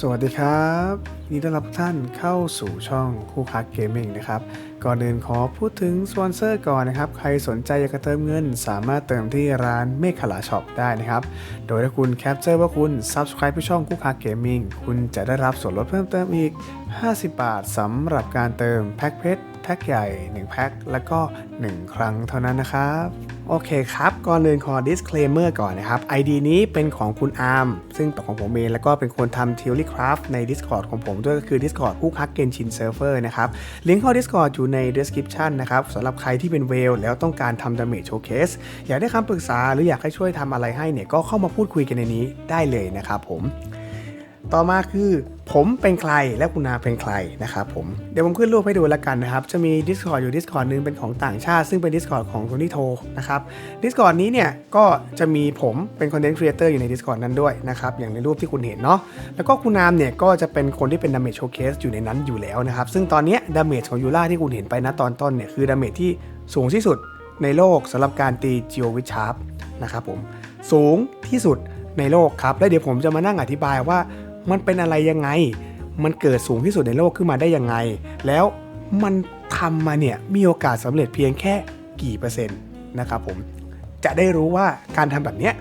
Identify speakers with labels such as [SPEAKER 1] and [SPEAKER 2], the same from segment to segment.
[SPEAKER 1] สวัสดีครับยินดีต้อนรับทุกท่านเข้าสู่ช่องคู่คักเกมมิ่งนะครับ ก่อนอื่นขอพูดถึงสปอนเซอร์ก่อนนะครับ ใครสนใจอยากจะเติมเงิน สามารถเติมที่ร้านเมฆขลาช็อปได้นะครับ โดยถ้าคุณแคปเจอร์ว่าคุณ Subscribe ที่ช่องคู่คักเกมมิ่งคุณจะได้รับส่วนลดเพิ่มเติมอีก 50 บาทสำหรับการเติมแพ็คเพชรแพ็คใหญ่ 1 แพ็คแล้วก็ 1 ครั้งเท่านั้นนะครับ โอเคครับ ก่อนอื่นขอ disclaimer ก่อนนะครับ ID นี้เป็นของคุณอาร์มซึ่งเป็นของผมเองแล้วก็เป็นคนทำ Theory Craft ใน Discord ของผมด้วยก็คือ Discord คู่คักเกนชินเซิร์ฟเวอร์นะครับ ลิงก์เข้า Discord อยู่ใน description นะครับสำหรับใครที่เป็นเวลแล้วต้องการทำ damage showcase อยากได้คำปรึกษาหรืออยากให้ช่วยทำอะไรให้เนี่ยก็เข้ามาพูดคุยกันในนี้ได้เลยนะครับผม ต่อมาคือ ผมเป็นใครและคุณอาเป็นใครนะครับผมเดี๋ยวผมขึ้นรูปให้ดูแล้วกันนะครับ จะมี Discord อยู่ Discord นึงเป็นของต่างชาติ ซึ่งเป็น Discord ของโทนี่โทนะครับ Discord นี้เนี่ยก็จะมีผมเป็น Content Creator อร์อยู่ใน Discord นั้นด้วยนะครับ อย่างในรูปที่คุณเห็นเนาะแล้วก็คุณนามเนี่ยก็จะเป็นคนที่เป็น Damage Showcase อยู่ในนั้นอยู่แล้วนะครับ ซึ่งตอนนี้ย Damage ของยูล่าที่คุณเห็นไปนะตอนต้นเนี่ยคือ Damage ที่สูงที่สุดในโลกสำหรับการตี Geo w i t c h a r p นะครับผมสูงที่สุดในโลกครับ และเดี๋ยวผมจะมานั่งอธิบายว่า มันเป็นอะไรยังไง มันเกิดสูงที่สุดในโลกขึ้นมาได้ยังไง แล้วมันทำมาเนี่ยมีโอกาสสำเร็จเพียงแค่กี่เปอร์เซ็นต์นะครับผมจะได้รู้ว่าการทำแบบเนี้ย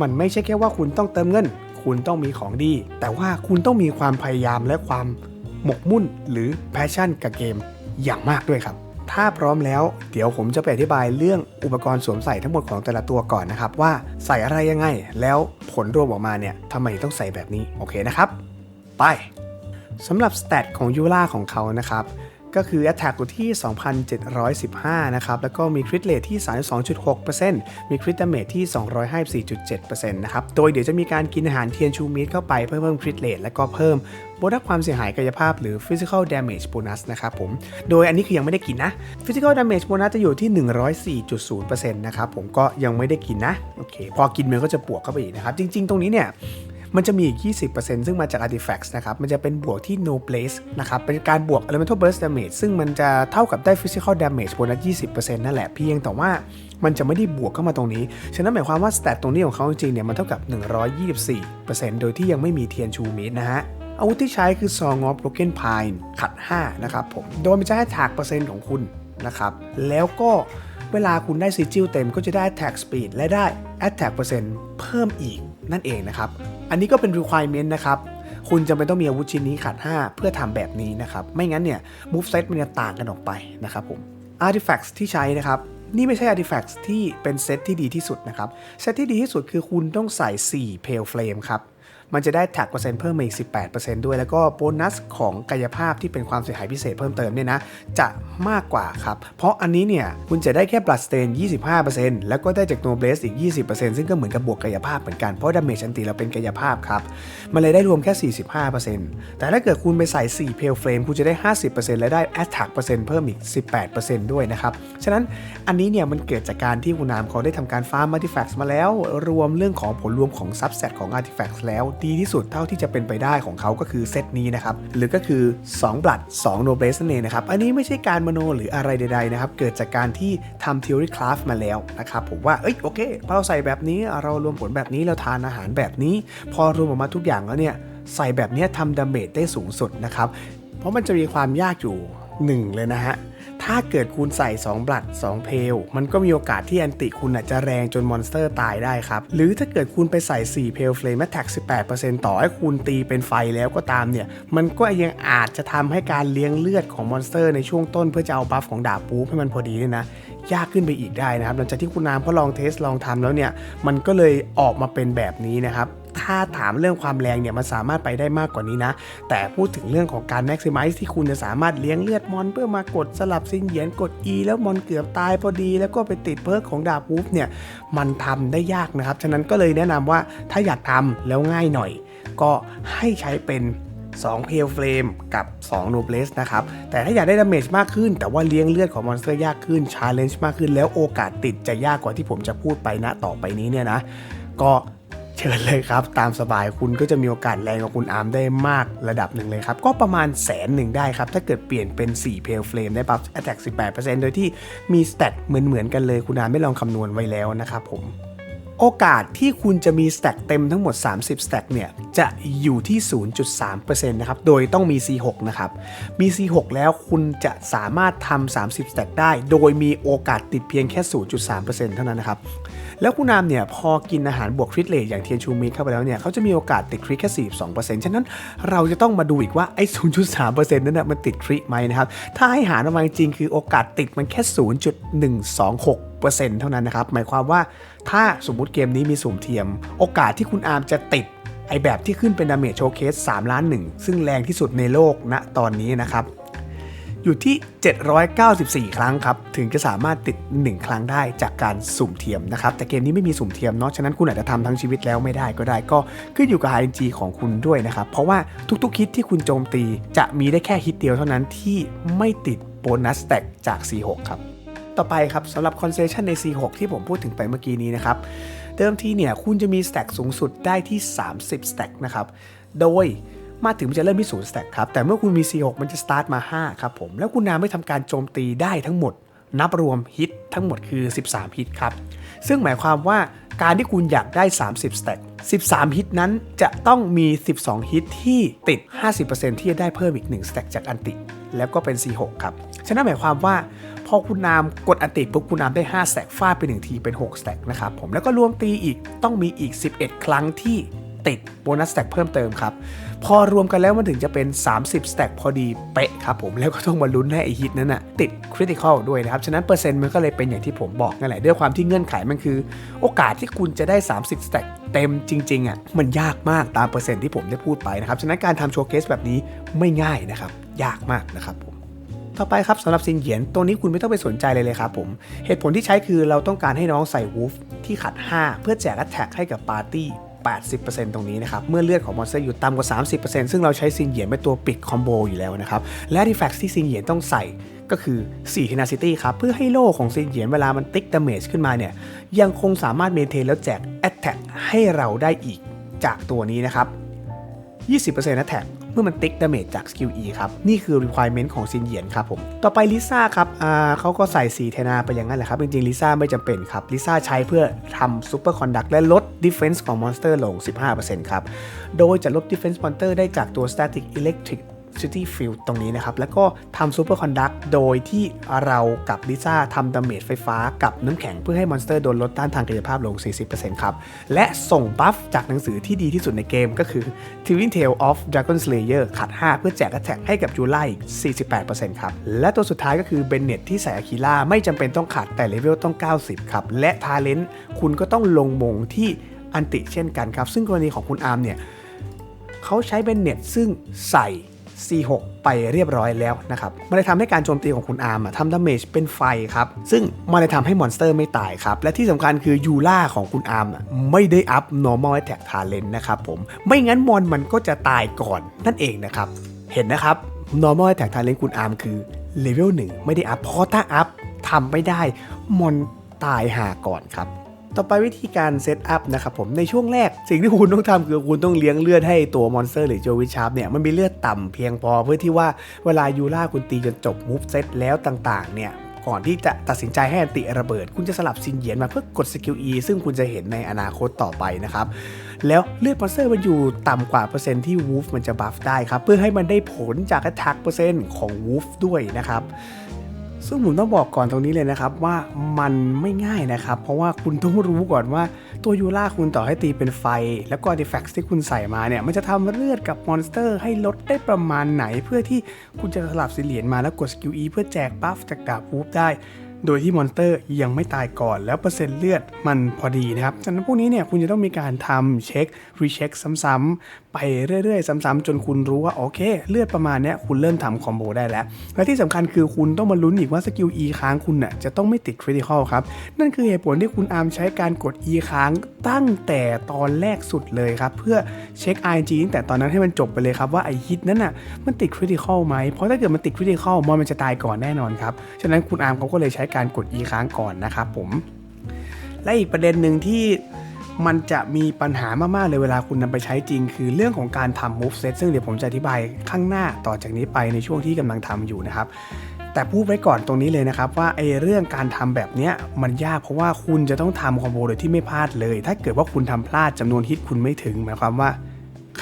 [SPEAKER 1] มันไม่ใช่แค่ว่าคุณต้องเติมเงิน คุณต้องมีของดี แต่ว่าคุณต้องมีความพยายามและความหมกมุ่นหรือแพชชั่นกับเกมอย่างมากด้วยครับ ถ้าพร้อมแล้วเดี๋ยวผมจะไปอธิบายเรื่องอุปกรณ์สวมใส่ทั้งหมดของแต่ละตัวก่อนนะครับ ว่าใส่อะไรยังไง แล้วผลรวมออกมาเนี่ยทำไมต้องใส่แบบนี้โอเคนะครับ ไปสำหรับสเตตของยูล่าของเขานะครับ ก็คือ Attack อยู่ที่ 2,715 นะครับ แล้วก็มี Crit Rate ที่ 32.6%มี Crit Damage ที่ 254.7%นะครับ โดยเดี๋ยวจะมีการกินอาหารเทียนชูมิดเข้าไปเพื่อเพิ่ม Crit Rate แล้วก็เพิ่มโบนัสความเสียหายกายภาพหรือ Physical Damage Bonus นะครับผม โดยอันนี้คือยังไม่ได้กินนะ Physical Damage Bonus จะอยู่ที่ 104.0%นะครับผมก็ยังไม่ได้กินนะ โอเค พอกินมันก็จะบวกเข้าไปอีกนะครับ จริง ๆ ตรงนี้เนี่ย มันจะมีอีก 20%ซึ่งมาจาก artifacts นะครับ มันจะเป็นบวกที่ no place นะครับ เป็นการบวก elemental burst damage ซึ่งมันจะเท่ากับได้ physical damage บนนั้น20%นั่นแหละเพียงแต่ว่ามันจะไม่ได้บวกเข้ามาตรงนี้ ฉะนั้นหมายความว่า stat ตรงนี้ของเขาจริงๆเนี่ยมันเท่ากับ 124%โดยที่ยังไม่มีเทียนชูมิดนะฮะอาวุธที่ใช้คือ Song of Broken Pine ขัด 5 นะครับผม โดยมันจะให้ถากเปอร์เซ็นต์ของคุณนะครับ แล้วก็เวลาคุณได้ซีจิลเต็มก็จะได้ attack speed และได้ attack เปอร์เซ็นต์เพิ่มอีกนั่นเองนะครับ อันนี้ก็เป็น requirement นะครับ คุณจะไม่ต้องมีอาวุธชิ้นนี้ขัด5 เพื่อทำแบบนี้นะครับ ไม่งั้นเนี่ย move set มันจะต่างกันออกไปนะครับผม artifacts ที่ใช้นะครับ นี่ไม่ใช่ artifacts ที่เป็นเซตที่ดีที่สุดนะครับ เซตที่ดีที่สุดคือคุณต้องใส่ 4 pale flame ครับ มันจะได้แท็กเปอร์เซ็นต์เพิ่มมาอีก 18%ด้วย แล้วก็โบนัสของกายภาพที่เป็นความเสียหายพิเศษเพิ่มเติมเนี่ยนะ จะมากกว่าครับ เพราะอันนี้เนี่ย คุณจะได้แค่ blood stain 25%แล้วก็ได้จาก no blaze อีก 20%ซึ่งก็เหมือนกับบวกกายภาพเหมือนกัน เพราะ damage อันติเราเป็นกายภาพครับ มันเลยได้รวมแค่ 45%แต่ถ้าเกิดคุณไปใส่4 pale flame คุณจะได้ 50%และได้ attack เปอร์เซ็นต์เพิ่มอีก 18%ด้วยนะครับฉะนั้นอันนี้เนี่ยมันเกิดจากการที่คุณนามเขาได้ทำการฟาร์ม artifacts มาแล้ว รวมเรื่องของผลรวมของ subset ของ artifacts แล้วดีที่สุดเท่าที่จะเป็นไปได้ของเขาก็คือเซตนี้นะครับ หรือก็คือ 2 บลัด2 no blaze นั่นเองนะครับ อันนี้ไม่ใช่การมโนหรืออะไรใดๆนะครับ เกิดจากการที่ทำ theory craft มาแล้วนะครับผมว่า เอ้ยโอเคพอเราใส่แบบนี้เรารวมผลแบบนี้เราทานอาหารแบบนี้ พอรวมออกมาทุกอย่างแล้วเนี่ยใส่แบบนี้ทำดาเมจได้สูงสุดนะครับ เพราะมันจะมีความยากอยู่ หนึ่งเลยนะฮะ ถ้าเกิดคุณใส่ 2 บลัด 2 เพล มันก็มีโอกาสที่แอนติคุณอาจจะแรงจนมอนสเตอร์ตายได้ครับ หรือถ้าเกิดคุณไปใส่ 4 เพลเฟลมแทแท็ก 18%ต่อให้คุณตีเป็นไฟแล้วก็ตามเนี่ย มันก็ยังอาจจะทำให้การเลี้ยงเลือดของมอนสเตอร์ในช่วงต้นเพื่อจะเอาบัฟของดาบปูให้มันพอดีเนี่ยนะยากขึ้นไปอีกได้นะครับ หลังจากที่คุณน้ำเขาลองเทสลองทำแล้วเนี่ย มันก็เลยออกมาเป็นแบบนี้นะครับ ถ้าถามเรื่องความแรงเนี่ยมันสามารถไปได้มากกว่านี้นะ แต่พูดถึงเรื่องของการ maximize ที่คุณจะสามารถเลี้ยงเลือดมอน เพื่อมากดสลับซิงเหยียนกด E แล้วมอนเกือบตายพอดี แล้วก็ไปติดเพิร์กของดาบวูฟเนี่ยมันทำได้ยากนะครับ ฉะนั้นก็เลยแนะนำว่าถ้าอยากทำแล้วง่ายหน่อย ก็ให้ใช้เป็น2เพลเฟลมกับ2โนเบลสนะครับ แต่ถ้าอยากได้ดาเมจมากขึ้น แต่ว่าเลี้ยงเลือดของมอนสเตอร์ยากขึ้นชาเลนจ์มากขึ้น แล้วโอกาสติดจะยากกว่าที่ผมจะพูดไปณต่อไปนี้เนี่ยนะ ก็ ชิญเลยครับ ตามสบายคุณก็จะมีโอกาสแรงกว่าคุณอาร์มได้มากระดับหนึ่งเลยครับ ก็ประมาณแสนหนึ่งได้ครับ ถ้าเกิดเปลี่ยนเป็น 4 เพลเฟลมได้ปั๊บ attack 18%โดยที่มีสเตตเหมือนๆกันเลยคุณอาร์มไม่ลองคำนวณไว้แล้วนะครับผมโอกาสที่คุณจะมีสแต็กเต็มทั้งหมด 30สแต็กเนี่ย จะอยู่ที่ 0.3%นะครับ โดยต้องมี C6 นะครับ มี C6 แล้วคุณจะสามารถทำ30สแต็กได้ โดยมีโอกาสติดเพียงแค่ 0.3%เท่านั้นนะครับแล้วคุณนามเนี่ยพอกินอาหารบวกคริสเลทอย่างเทียนชูมิเข้าไปแล้วเนี่ยเขาจะมีโอกาสติดคริสแค่42%ฉะนั้นเราจะต้องมาดูอีกว่าไอ้0.3%นั้นนะมันติดคริสไหมนะครับถ้าให้หารออกมาจริงคือโอกาสติดมันแค่ 0.126%เท่านั้นนะครับ หมายความว่าถ้าสมมุติเกมนี้มีสุ่มเทียม โอกาสที่คุณอาร์มจะติด ไอแบบที่ขึ้นเป็นดาเมจโชว์เคส3ล้านหนึ่งซึ่งแรงที่สุดในโลกณตอนนี้นะครับ อยู่ที่ 794 ครั้งครับ ถึงจะสามารถติด 1 ครั้งได้จากการสุ่มเทียมนะครับ แต่เกมนี้ไม่มีสุ่มเทียมเนาะ ฉะนั้นคุณอาจจะทำทั้งชีวิตแล้วไม่ได้ก็ได้ ก็ขึ้นอยู่กับ RNG ของคุณด้วยนะครับ เพราะว่าทุกๆฮิตที่คุณโจมตี จะมีได้แค่ฮิตเดียวเท่านั้นที่ไม่ติดโบนัสแต็กจาก C6 ครับ ต่อไปครับสำหรับคอนเซชันใน C6 ที่ผมพูดถึงไปเมื่อกี้นี้นะครับ เดิมทีเนี่ยคุณจะมีสแต็กสูงสุดได้ที่ 30สแต็กนะครับ โดย มาถึงมันจะเริ่มที่0สแต็กครับ แต่เมื่อคุณมี C6 มันจะสตาร์ทมา 5 ครับผม แล้วคุณนาไม่ทำการโจมตีได้ทั้งหมด นับรวมฮิตทั้งหมดคือ 13 ฮิตครับ ซึ่งหมายความว่าการที่คุณอยากได้ 30 สแต็ก 13 ฮิตนั้นจะต้องมี 12 ฮิตที่ติด 50%ที่จะได้เพิ่มอีก 1 สแต็กจากอันติ แล้วก็เป็น C6 ครับ ฉะนั้นหมายความว่าพอคุณนามกดอันติปุ๊บคุณนามได้ 5 สแต็กฟาดไป 1 ทีเป็น 6 สแต็กนะครับผม แล้วก็รวมตีอีกต้องมีอีก 11 ครั้งที่ ติดโบนัสแต็กเพิ่มเติมครับ พอรวมกันแล้วมันถึงจะเป็น 30สแต็กพอดีเป๊ะครับผมแล้วก็ต้องมาลุ้นให้ไอฮิตนั้นนะติดคริติคอลด้วยนะครับ ฉะนั้นเปอร์เซ็นต์มันก็เลยเป็นอย่างที่ผมบอกนั่นแหละด้วยความที่เงื่อนไขมันคือ โอกาสที่คุณจะได้ 30สแต็กเต็มจริงๆอะมันยากมากตามเปอร์เซ็นต์ที่ผมได้พูดไปนะครับฉะนั้นการทำโชว์เคสแบบนี้ไม่ง่ายนะครับยากมากนะครับผมต่อไปครับสำหรับซินเหยียนตัวนี้คุณไม่ต้องไปสนใจเลยเลยครับผม เหตุผลที่ใช้คือเราต้องการให้น้องใส่วูฟที่ขัด 5 เพื่อแจกแท็กให้กับปาร์ตี้ 80%ตรงนี้นะครับ เมื่อเลือดของมอนสเตอร์อยู่ต่ำกว่า 30%ซึ่งเราใช้ซินเหยียนเป็นตัวปิดคอมโบอยู่แล้วนะครับ และดีแฟกที่ซินเหยียนต้องใส่ก็คือ4 tenacity ครับ เพื่อให้โล่ของซินเหยียนเวลามันติ๊กดาเมจขึ้นมาเนี่ย ยังคงสามารถเมนเทนแล้วแจกแอตแทกให้เราได้อีกจากตัวนี้นะครับ 20%แอตแทก เมื่อมันติ๊กดาเมจจากสกิล E ครับ นี่คือ requirement ของซินเหยียนครับผม ต่อไปลิซ่าครับอ่าเขาก็ใส่สีเทนาไปอย่างนั้นแหละครับ จริงๆลิซ่าไม่จำเป็นครับลิซ่าใช้เพื่อทำซูเปอร์คอนดักและลด defense ของมอนสเตอร์ลง 15%ครับ โดยจะลด defense monster ได้จากตัว static electric City Field ตรงนี้นะครับ แล้วก็ทำซูเปอร์คอนดักโดยที่เรากับลิซ่าทำดาเมจไฟฟ้ากับน้ำแข็งเพื่อให้มอนสเตอร์โดนลดต้านทางกายภาพลง 40%ครับ และส่งบัฟจากหนังสือที่ดีที่สุดในเกมก็คือ Twin Tail of Dragon Slayer ขัด 5 เพื่อแจก attack ให้กับยูไลอีก48%ครับ และตัวสุดท้ายก็คือเบนเน็ตที่ใส่อาคิล่าไม่จำเป็นต้องขัดแต่เลเวลต้อง 90 ครับ และทาเลนต์คุณก็ต้องลงมงที่อันติเช่นกันครับ ซึ่งกรณีของคุณอาร์มเนี่ยเขาใช้เบนเน็ตซึ่งใส่ C6 ไปเรียบร้อยแล้วนะครับ มันเลยทำให้การโจมตีของคุณอาร์มทำดาเมจเป็นไฟครับ ซึ่งมันเลยทำให้มอนสเตอร์ไม่ตายครับ และที่สำคัญคือยูล่าของคุณอาร์มไม่ได้อัพ normal attack talent นะครับผม ไม่งั้นมอนมันก็จะตายก่อนนั่นเองนะครับ เห็นนะครับ normal attack talent คุณอาร์มคือเลเวล1ไม่ได้อัพ เพราะถ้าอัพทำไม่ได้มอนตายหาก่อนครับ ต่อไปวิธีการเซตอัพนะครับผมในช่วงแรก สิ่งที่คุณต้องทำคือคุณต้องเลี้ยงเลือดให้ตัวมอนสเตอร์หรือโจวิชาร์ปเนี่ยมันมีเลือดต่ำเพียงพอเพื่อที่ว่าเวลายูล่าคุณตีจนจบมูฟเซตแล้วต่างๆเนี่ยก่อนที่จะตัดสินใจให้อันติระเบิด คุณจะสลับซินเหยียนมาเพื่อกดสกิล E ซึ่งคุณจะเห็นในอนาคตต่อไปนะครับ แล้วเลือดมอนสเตอร์มันอยู่ต่ำกว่าเปอร์เซ็นต์ที่วูฟมันจะบัฟได้ครับ เพื่อให้มันได้ผลจาก attack เปอร์เซ็นต์ของวูฟด้วยนะครับ ซึ่งผมต้องบอกก่อนตรงนี้เลยนะครับว่ามันไม่ง่ายนะครับ เพราะว่าคุณต้องรู้ก่อนว่าตัวยูล่าคุณต่อให้ตีเป็นไฟ แล้วก็ artifacts ที่คุณใส่มาเนี่ย มันจะทำเลือดกับมอนสเตอร์ให้ลดได้ประมาณไหน เพื่อที่คุณจะสลับสิเหรียญมาแล้วกดสกิล E เพื่อแจกบัฟจากดาบวูฟได้ โดยที่มอนสเตอร์ยังไม่ตายก่อน แล้วเปอร์เซ็นต์เลือดมันพอดีนะครับฉะนั้นพวกนี้เนี่ยคุณจะต้องมีการทำเช็ครีเช็คซ้ำๆ ไปเรื่อยๆ ซ้ำๆจนคุณรู้ว่า โอเค เลือดประมาณเนี้ยคุณเริ่มทำคอมโบได้แล้ว และที่สำคัญคือคุณต้องมาลุ้นอีกว่าสกิล E ค้างคุณน่ะจะต้องไม่ติดคริติคอลครับ นั่นคือเหตุผลที่คุณอาร์มใช้การกด E ค้างตั้งแต่ตอนแรกสุดเลยครับ เพื่อเช็ค RNG ตั้งแต่ตอนนั้นให้มันจบไปเลยครับว่าไอฮิตนั้นน่ะมันติดคริติคอลไหมเพราะถ้าเกิดมันติดคริติคอลมอนมันจะตายก่อนแน่นอนครับฉะนั้นคุณอาร์มเขาก็เลยใช้การกด E ค้างก่อนนะครับผมและอีกประเด็นหนึ่งที่ มันจะมีปัญหามาก ๆ เลยเวลาคุณนำไปใช้จริง คือเรื่องของการทำ move set ซึ่งเดี๋ยวผมจะอธิบายข้างหน้าต่อจากนี้ไปในช่วงที่กำลังทำอยู่นะครับ แต่พูดไว้ก่อนตรงนี้เลยนะครับ ว่าไอ้เรื่องการทำแบบเนี้ยมันยากเพราะว่าคุณจะต้องทำคอมโบโดยที่ไม่พลาดเลย ถ้าเกิดว่าคุณทำพลาดจำนวนฮิตคุณไม่ถึงหมายความว่า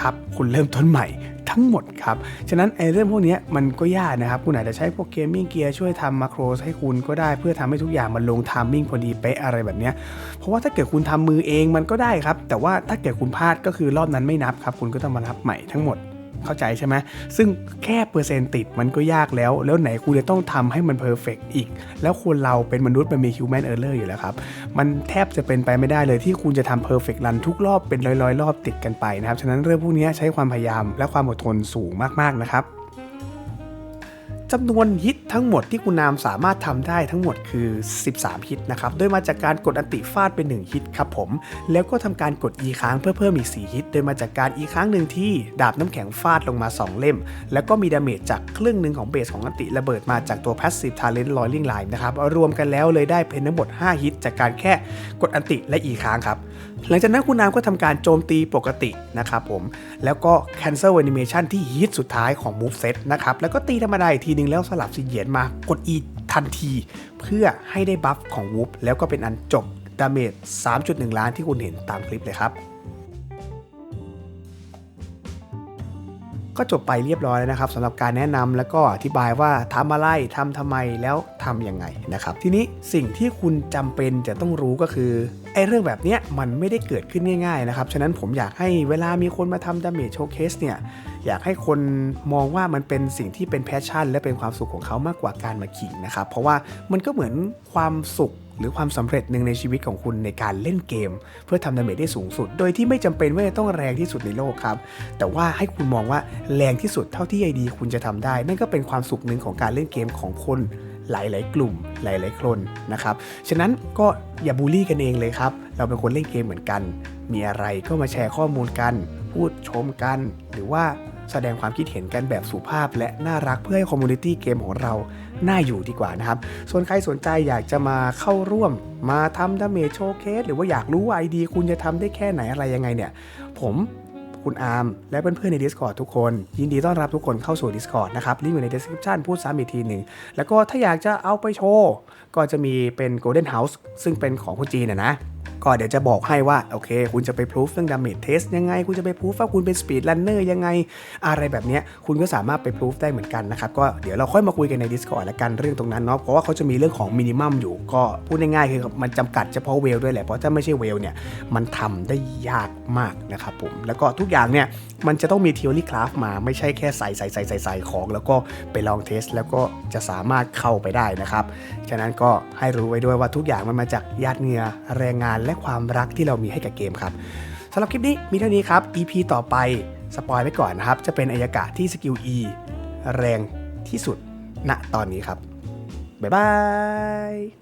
[SPEAKER 1] ครับคุณเริ่มต้นใหม่ ทั้งหมดครับ ฉะนั้นไอ้เรื่องพวกนี้มันก็ยากนะครับ คุณอาจจะใช้พวกเกมมิ่งเกียร์ช่วยทำมาโครให้คุณก็ได้เพื่อทำให้ทุกอย่างมันลงไทามมิ่งพอดีเป๊ะอะไรแบบนี้เพราะว่าถ้าเกิดคุณทำมือเองมันก็ได้ครับ แต่ว่าถ้าเกิดคุณพลาดก็คือรอบนั้นไม่นับครับ คุณก็ต้องมานับใหม่ทั้งหมด เข้าใจใช่ไหมซึ่งแค่เปอร์เซ็นต์ติดมันก็ยากแล้ว แล้วไหนคุณจะต้องทำให้มันเพอร์เฟกอีก แล้วคนเราเป็นมนุษย์มันมีคิวแมนเออร์เลอร์อยู่แล้วครับ มันแทบจะเป็นไปไม่ได้เลยที่คุณจะทำเพอร์เฟกต์รันทุกรอบเป็นร้อยๆ รอบติดกันไปนะครับ ฉะนั้นเรื่องพวกนี้ใช้ความพยายามและความอดทนสูงมากๆนะครับ จำนวนฮิตทั้งหมดที่คุณนามสามารถทำได้ทั้งหมดคือ 13 ฮิตนะครับโดยมาจากการกดอันติฟาดเป็น 1 ฮิตครับผม แล้วก็ทำการกด E ค้างเพื่อเพิ่มอีก 4 ฮิต โดยมาจากการ E ค้างหนึ่งที่ดาบน้ำแข็งฟาดลงมา 2 เล่ม แล้วก็มีดาเมจจากครึ่งหนึ่งของเบสของอันติระเบิดมาจากตัว Passive Talent Rolling Line นะครับรวมกันแล้วเลยได้เป็นทั้งหมด 5 ฮิต จากการแค่กดอันติและ E ค้างครับ หลังจากนั้นคุณนามก็ทำการโจมตีปกตินะครับผม แล้วก็ cancel animation ที่ฮิตสุดท้ายของ move set นะครับ แล้วก็ตีธรรมดาอีกทีนึงแล้วสลับสีเหยียนมากด E ทันที เพื่อให้ได้บัฟของ w o o p แล้วก็เป็นอันจบดาเมจ 3.1 ล้านที่คุณเห็นตามคลิปเลยครับก็จบไปเรียบร้อยแล้วนะครับสำหรับการแนะนำแล้วก็อธิบายว่าทำอะไรทำทำไมแล้วทำยังไงนะครับ ทีนี้สิ่งที่คุณจำเป็นจะต้องรู้ก็คือ ไอ้เรื่องแบบเนี้ยมันไม่ได้เกิดขึ้นง่าย ๆ นะครับ ฉะนั้นผมอยากให้เวลามีคนมาทำดาเมจโชว์เคสเนี่ย อยากให้คนมองว่ามันเป็นสิ่งที่เป็นแพชชั่น และเป็นความสุขของเขามากกว่าการมาขิงนะครับ เพราะว่ามันก็เหมือนความสุขหรือความสำเร็จหนึ่งในชีวิตของคุณในการเล่นเกม เพื่อทำดาเมจได้สูงสุด โดยที่ไม่จำเป็นว่าจะต้องแรงที่สุดในโลกครับ แต่ว่าให้คุณมองว่าแรงที่สุดเท่าที่ไอดี คุณจะทำได้ นั่นก็เป็นความสุขหนึ่งของการเล่นเกมของคน หลาย ๆ กลุ่มหลาย ๆ คนนะครับ ฉะนั้นก็อย่าบูลลี่กันเองเลยครับ เราเป็นคนเล่นเกมเหมือนกัน มีอะไรก็มาแชร์ข้อมูลกัน พูดชมกัน หรือว่าแสดงความคิดเห็นกันแบบสุภาพและน่ารักเพื่อให้คอมมูนิตี้เกมของเราน่าอยู่ดีกว่านะครับ ส่วนใครสนใจอยากจะมาเข้าร่วม มาทำดาเมจโชว์เคส หรือว่าอยากรู้ว่าไอดีคุณจะทำได้แค่ไหนอะไรยังไงเนี่ย ผม คุณอาร์มและเพื่อนๆใน Discord ทุกคน ยินดีต้อนรับทุกคนเข้าสู่ Discord นะครับลิงก์อยู่ใน description พูดซ้ำอีกทีหนึ่ง แล้วก็ถ้าอยากจะเอาไปโชว์ ก็จะมีเป็น Golden House ซึ่งเป็นของคุณจีนนะนะ ก็เดี๋ยวจะบอกให้ว่า โอเค คุณจะไปพิสูจเรื่อง damage test ยังไง คุณจะไปพิสูจว่าคุณเป็น speed runner ยังไง อะไรแบบนี้คุณก็สามารถไปพิสูจได้เหมือนกันนะครับ ก็เดี๋ยวเราค่อยมาคุยกันใน Discord ละกันเรื่องตรงนั้นเนาะเพราะว่าเขาจะมีเรื่องของมินิมัมอยู่ ก็พูดง่ายๆคือมันจำกัดเฉพาะเวลด้วยแหละเพราะถ้าไม่ใช่เวลเนี่ยมันทำได้ยากมากนะครับผมแล้วก็ทุกอย่างเนี่ยมันจะต้องมี theory craft มาไม่ใช่แค่ใส่ใส่ใส่ใส่ใส่ของ แล้วก็ไปลองเทส แล้วก็จะสามารถเข้าไปได้นะครับ ฉะนั้นก็ให้รู้ไว้ด้วยว่าทุกอย่างมันมาจากหยาดเงือแรงงานและความรักที่เรามีให้กับเกมครับสำหรับคลิปนี้มีเท่านี้ครับ EP ต่อไปสปอยไว้ก่อนนะครับ จะเป็นอายากะที่สกิล E แรงที่สุดณตอนนี้ครับ บ๊ายบาย